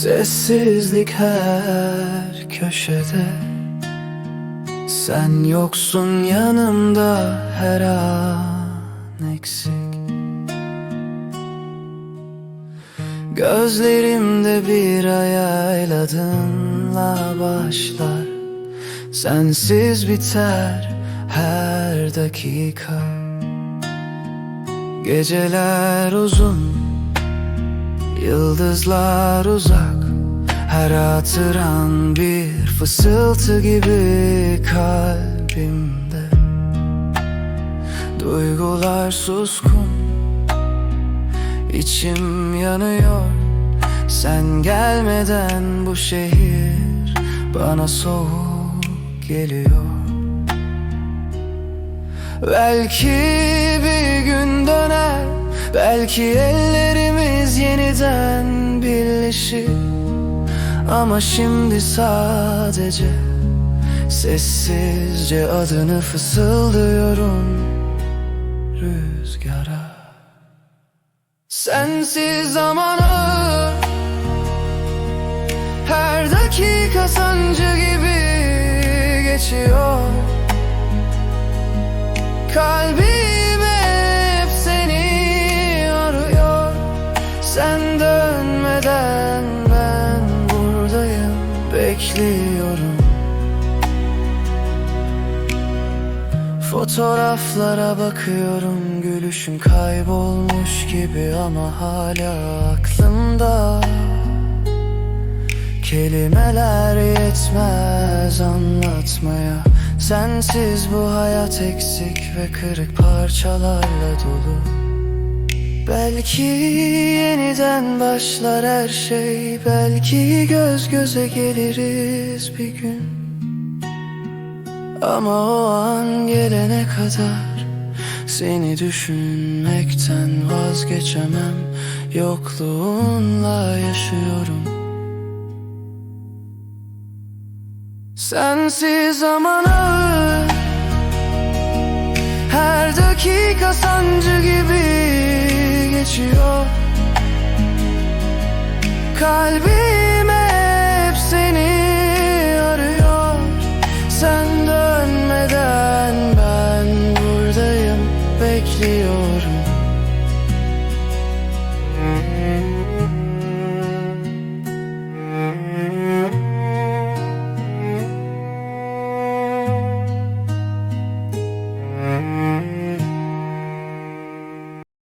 Sessizlik her köşede. Sen yoksun yanımda her an eksik. Gözlerimde bir ayayladınla başlar. Sensiz biter her dakika. Geceler uzun Yıldızlar uzak Her hatıran bir fısıltı gibi kalbimde. Duygular suskun İçim yanıyor. Sen gelmeden bu şehir Bana soğuk geliyor. Belki bir gün döner Belki ellerimiz yeniden birleşir Ama şimdi sadece Sessizce adını fısıldıyorum. Rüzgara. Sensiz zaman ağır Her dakika sancı gibi geçiyor Sen dönmeden ben buradayım Bekliyorum. Fotoğraflara bakıyorum Gülüşün kaybolmuş gibi ama hala aklımda. Kelimeler yetmez anlatmaya Sensiz bu hayat eksik ve kırık parçalarla dolu Belki yeniden başlar her şey Belki göz göze geliriz bir gün. Ama o an gelene kadar Seni düşünmekten vazgeçemem. Yokluğunla yaşıyorum. Sensiz zaman ağır Her dakika sancı gibi geçiyor. Kalbim